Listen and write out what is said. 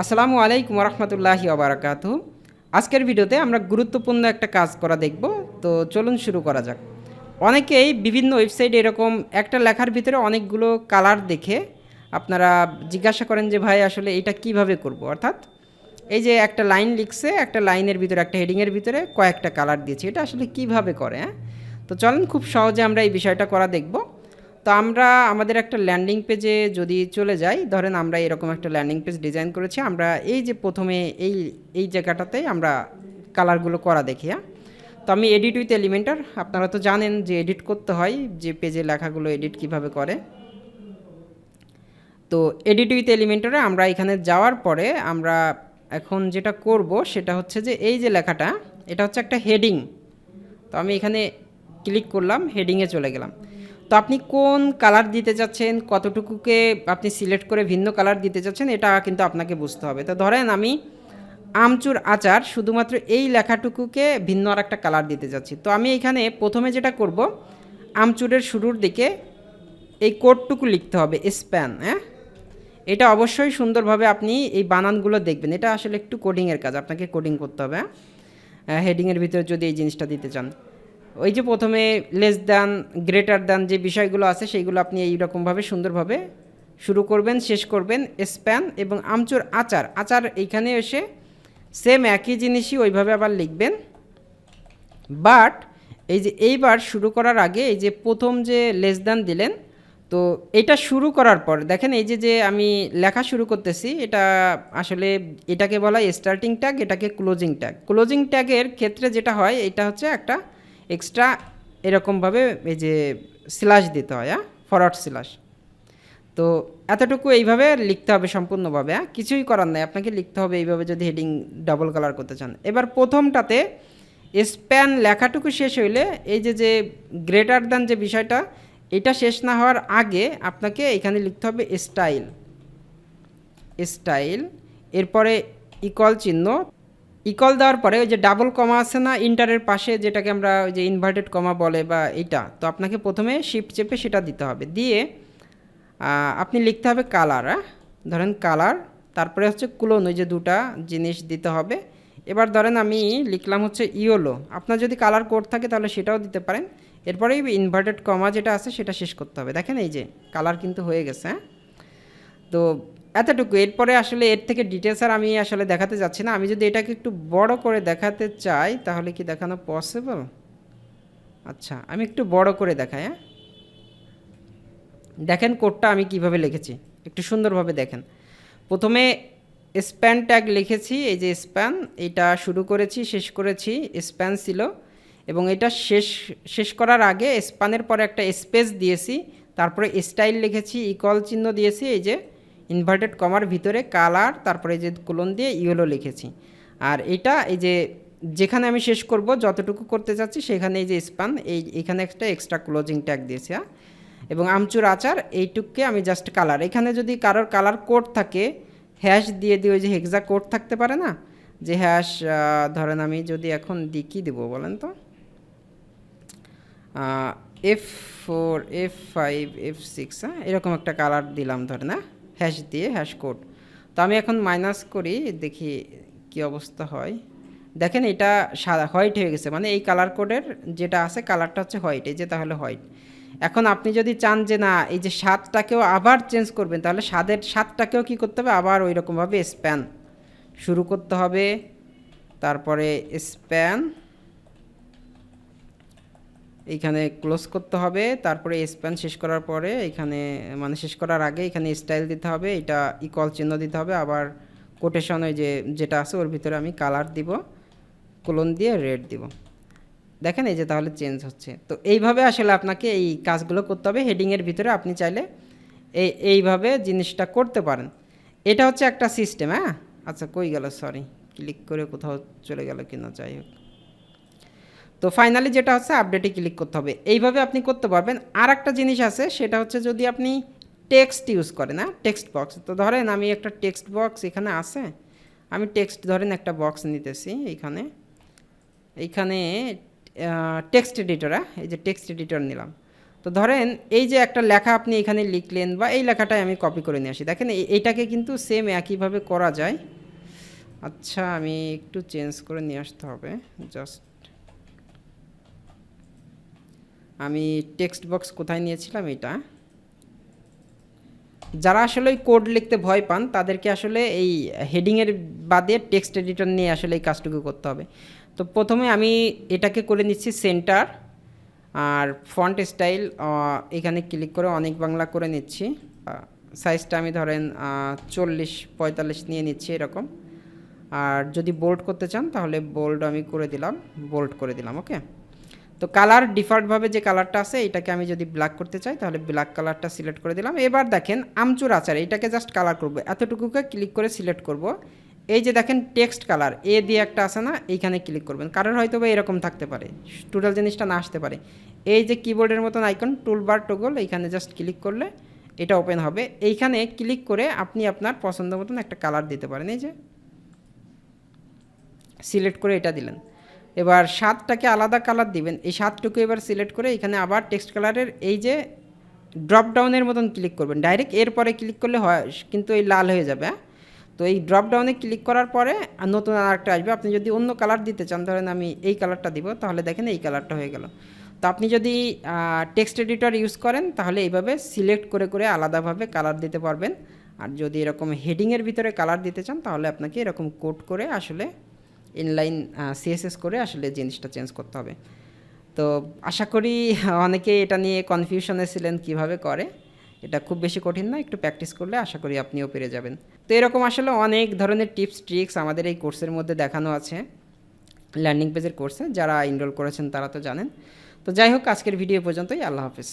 আসসালামু আলাইকুম রহমতুল্লাহি ওবরাকাতু। আজকের ভিডিওতে আমরা গুরুত্বপূর্ণ একটা কাজ করা দেখব, তো চলুন শুরু করা যাক। অনেকেই বিভিন্ন ওয়েবসাইটে এরকম একটা লেখার ভিতরে অনেকগুলো কালার দেখে আপনারা জিজ্ঞাসা করেন যে, ভাই, আসলে এটা কীভাবে করব? অর্থাৎ এই যে একটা লাইন লিখছে, একটা লাইনের ভিতরে, একটা হেডিংয়ের ভিতরে কয়েকটা কালার দিয়েছে। এটা আসলে কীভাবে করে হ্যাঁ? তো চলেন, খুব সহজে আমরা এই বিষয়টা করা দেখব। তো আমরা আমাদের একটা ল্যান্ডিং পেজে যদি চলে যাই, ধরেন আমরা এরকম একটা ল্যান্ডিং পেজ ডিজাইন করেছি, আমরা এই যে প্রথমে এই এই জায়গাটাতে আমরা কালারগুলো করা দেখি হ্যাঁ? তো আমি এডিট উইথ এলিমেন্টার আপনারা তো জানেন যে এডিট করতে হয়, যে পেজে লেখাগুলো এডিট কীভাবে করে। তো এডিট উইথ এলিমেন্টারে আমরা এখানে যাওয়ার পরে আমরা এখন যেটা করব, সেটা হচ্ছে যে এই যে লেখাটা, এটা হচ্ছে একটা হেডিং তো আমি এখানে ক্লিক করলাম হেডিংয়ে চলে গেলাম। তো আপনি কোন কালার দিতে চাচ্ছেন, কতটুকুকে আপনি সিলেক্ট করে ভিন্ন কালার দিতে চাচ্ছেন, এটা কিন্তু আপনাকে বুঝতে হবে। তো ধরেন আমি আমচুর আচার শুধুমাত্র এই লেখাটুকুকে ভিন্ন আর একটা কালার দিতে যাচ্ছি। তো আমি এখানে প্রথমে যেটা করব, আমচুরের শুরুর দিকে এই কোডটুকু লিখতে হবে স্প্যান হ্যাঁ? এটা অবশ্যই সুন্দরভাবে আপনি এই বানানগুলো দেখবেন। এটা আসলে একটু কোডিংয়ের কাজ, আপনাকে কোডিং করতে হবে হ্যাঁ? হেডিংয়ের ভিতরে যদি এই জিনিসটা দিতে চান। ওই যে প্রথমে লেস দ্যান গ্রেটার দ্যান যে বিষয়গুলো আছে সেইগুলো আপনি এইরকমভাবে সুন্দরভাবে শুরু করবেন, শেষ করবেন স্প্যান এবং আমচুর আচার। আচার এইখানে এসে সেম একই জিনিসই ওইভাবে আবার লিখবেন। বাট এই যে এইবার শুরু করার আগে এই যে প্রথম যে লেস দ্যান দিলেন, তো এটা শুরু করার পর দেখেন এই যে যে আমি লেখা শুরু করতেছি, এটা আসলে এটাকে বলা স্টার্টিং ট্যাগ এটাকে ক্লোজিং ট্যাগ ক্লোজিং ট্যাগের ক্ষেত্রে যেটা হয়, এটা হচ্ছে একটা এক্সট্রা এরকমভাবে এই যে স্ল্যাশ দিতে হয় হ্যাঁ? ফরওয়ার্ড স্ল্যাশ তো এতটুকু এইভাবে লিখতে হবে সম্পূর্ণভাবে হ্যাঁ? কিছুই করার নাই। আপনাকে লিখতে হবে এইভাবে যদি হেডিং ডাবল কালার করতে চান। এবার প্রথমটাতে স্প্যান লেখাটুকু শেষ হইলে এই যে যে গ্রেটার দ্যান যে বিষয়টা, এটা শেষ না হওয়ার আগে আপনাকে এখানে লিখতে হবে স্টাইল স্টাইল এরপরে ইকল চিহ্ন ইকল দেওয়ার পরে ওই যে ডাবল কমা আছে না, ইন্টারের পাশে যেটাকে আমরা ওই যে ইনভার্টেড কমা বলে বা এইটা, তো আপনাকে প্রথমে শিফট চেপে সেটা দিতে হবে। দিয়ে আপনি লিখতে হবে কালার ধরেন কালার তারপরে হচ্ছে ক্লোন, ওই যে দুটা জিনিস দিতে হবে। এবার ধরেন আমি লিখলাম হচ্ছে ইয়োলো, আপনার যদি কালার কোড থাকে তাহলে সেটাও দিতে পারেন। এরপরে ইনভার্টেড কমা যেটা আছে সেটা শেষ করতে হবে। দেখেন এই যে কালার কিন্তু হয়ে গেছে হ্যাঁ? তো এতটুকু। এরপরে আসলে এর থেকে ডিটেলস আর আমি আসলে দেখাতে যাচ্ছি না। আমি যদি এটাকে একটু বড় করে দেখাতে চাই, তাহলে কি দেখানো পসিবল আচ্ছা আমি একটু বড় করে দেখাই হ্যাঁ? দেখেন কোডটা আমি কীভাবে লিখেছি। একটু সুন্দরভাবে দেখেন। প্রথমে স্প্যান ট্যাগ লিখেছি, এই যে স্প্যান এটা শুরু করেছি, শেষ করেছি স্প্যান ছিল। এবং এটা শেষ শেষ করার আগে স্প্যানের পরে একটা স্পেস দিয়েছি। তারপরে স্টাইল লিখেছি ইকল চিহ্ন দিয়েছি, এই যে ইনভার্টেড কমার ভিতরে কালার তারপরে যে কোলন দিয়ে ইয়েলো লিখেছি। আর এটা এই যে যেখানে আমি শেষ করব, যতটুকু করতে চাচ্ছি, সেখানে এই যে স্পান এই এখানে একটা এক্সট্রা ক্লোজিং ট্যাগ দিয়েছি হ্যাঁ? এবং আমচুর আচার, এইটুককে আমি জাস্ট কালার এখানে যদি কারোর কালার কোড থাকে হ্যাশ দিয়ে দিয়ে ওই যে হেক্সা কোড থাকতে পারে না? যে হ্যাশ ধরেন আমি যদি এখন দি কী দেবো, বলেন তো। F four F five F six হ্যাঁ? এরকম একটা কালার দিলাম ধরে না হ্যাশ দিয়ে হ্যাশ কোড তো আমি এখন মাইনাস করি, দেখি কি অবস্থা হয়। দেখেন এটা সাদা হোয়াইট হয়ে গেছে। মানে এই কালার কোডের যেটা আছে কালারটা হচ্ছে হোয়াইট এই যে তাহলে হোয়াইট এখন আপনি যদি চান যে না, এই যে স্বাদটাকেও আবার চেঞ্জ করবেন, তাহলে স্বাদের, স্বাদটাকেও কী করতে হবে? আবার ওই রকমভাবে স্প্যান শুরু করতে হবে, তারপরে স্প্যান এইখানে ক্লোজ করতে হবে, তারপরে স্প্যান শেষ করার পরে এখানে মানে শেষ করার আগে এখানে স্টাইল দিতে হবে, এটা ইকল চিহ্ন দিতে হবে, আবার কোটেশন ওই যে, যেটা আছে ওর ভিতরে আমি কালার দিব কোলন দিয়ে রেড দিব। দেখেন এই যে তাহলে চেঞ্জ হচ্ছে। তো এইভাবে আসলে আপনাকে এই কাজগুলো করতে হবে হেডিংয়ের ভিতরে আপনি চাইলে এই, এইভাবে জিনিসটা করতে পারেন। এটা হচ্ছে একটা সিস্টেম হ্যাঁ? আচ্ছা কই গেল? সরি ক্লিক করে কোথাও চলে গেল কিনা, যাই হোক। তো ফাইনালি যেটা হচ্ছে আপডেটে ক্লিক করতে হবে। এইভাবে আপনি করতে পারবেন। আর একটা জিনিস আছে, সেটা হচ্ছে যদি আপনি টেক্সট ইউজ করেন হ্যাঁ? টেক্সট বক্স তো ধরেন আমি একটা টেক্সট বক্স এখানে আছে, আমি টেক্সট ধরেন একটা বক্স নিতেছি এইখানে। এইখানে টেক্সট এডিটর হ্যাঁ? এই যে টেক্সট এডিটর নিলাম। তো ধরেন এই যে একটা লেখা আপনি এখানে লিখলেন বা এই লেখাটাই আমি কপি করে নিয়ে আসি। দেখেন এই- এইটাকে কিন্তু সেম একইভাবে করা যায়। আচ্ছা আমি একটু চেঞ্জ করে নিয়ে আসতে হবে জাস্ট আমি টেক্সট বক্স কোথায় নিয়েছিলাম এটা? যারা আসলে কোড লিখতে ভয় পান, তাদেরকে আসলে এই হেডিংয়ের বাদে টেক্সট এডিটর নিয়ে আসলে এই কাজটুকু করতে হবে। তো প্রথমে আমি এটাকে করে নিচ্ছি সেন্টার আর ফন্ট স্টাইল এখানে ক্লিক করে অনেক বাংলা করে নিচ্ছি। সাইজটা আমি ধরেন চল্লিশ, পঁয়তাল্লিশ নিয়ে নিচ্ছি এরকম। আর যদি বোল্ড করতে চান, তাহলে বোল্ড আমি করে দিলাম বোল্ড করে দিলাম ওকে তো কালার ডিফল্টভাবে যে কালারটা আছে, এটাকে আমি যদি ব্ল্যাক করতে চাই, তাহলে ব্ল্যাক কালারটা সিলেক্ট করে দিলাম। এবার দেখেন, আমচুর আচার, এটাকে জাস্ট কালার করব। এতটুকুকে ক্লিক করে সিলেক্ট করব। এই যে দেখেন টেক্সট কালার এ দিয়ে একটা আছে না, এইখানে ক্লিক করবেন। কারোর হয়তো বা এরকম থাকতে পারে টোটাল জিনিসটা না আসতে পারে। এই যে কিবোর্ডের মতন আইকন টুলবার টগল এইখানে জাস্ট ক্লিক করলে এটা ওপেন হবে। এইখানে ক্লিক করে আপনি আপনার পছন্দ মতন একটা কালার দিতে পারেন। এই যে সিলেক্ট করে এটা দিলেন। এবার সাতটাকে আলাদা কালার দিবেন। এই সাতটুকু এবার সিলেক্ট করে এখানে আবার টেক্সট কালারের এই যে ড্রপ ডাউনের মতন ক্লিক করবেন। ডাইরেক্ট এরপরে ক্লিক করলে হয়, কিন্তু এই লাল হয়ে যাবে হ্যাঁ? তো এই ড্রপ ডাউনে ক্লিক করার পরে নতুন আর একটা আসবে। আপনি যদি অন্য কালার দিতে চান, ধরেন আমি এই কালারটা দিব, তাহলে দেখেন এই কালারটা হয়ে গেল। তো আপনি যদি টেক্সট এডিটর ইউজ করেন, তাহলে এইভাবে সিলেক্ট করে করে আলাদাভাবে কালার দিতে পারবেন। আর যদি এরকম হেডিংয়ের ভিতরে কালার দিতে চান, তাহলে আপনাকে এরকম কোড করে আসলে ইনলাইন সিএসএস করে আসলে জিনিসটা চেঞ্জ করতে হবে। তো আশা করি অনেকে এটা নিয়ে কনফিউশনে ছিলেন কীভাবে করে। এটা খুব বেশি কঠিন না, একটু প্র্যাকটিস করলে আশা করি আপনিও পেরে যাবেন। তো এরকম আসলে অনেক ধরনের টিপস ট্রিক্স আমাদের এই কোর্সের মধ্যে দেখানো আছে ল্যান্ডিং পেজের কোর্সে যারা ইনরোল করেছেন তারা তো জানেন। তো যাই হোক, আজকের ভিডিও পর্যন্তই। আল্লাহ হাফিজ।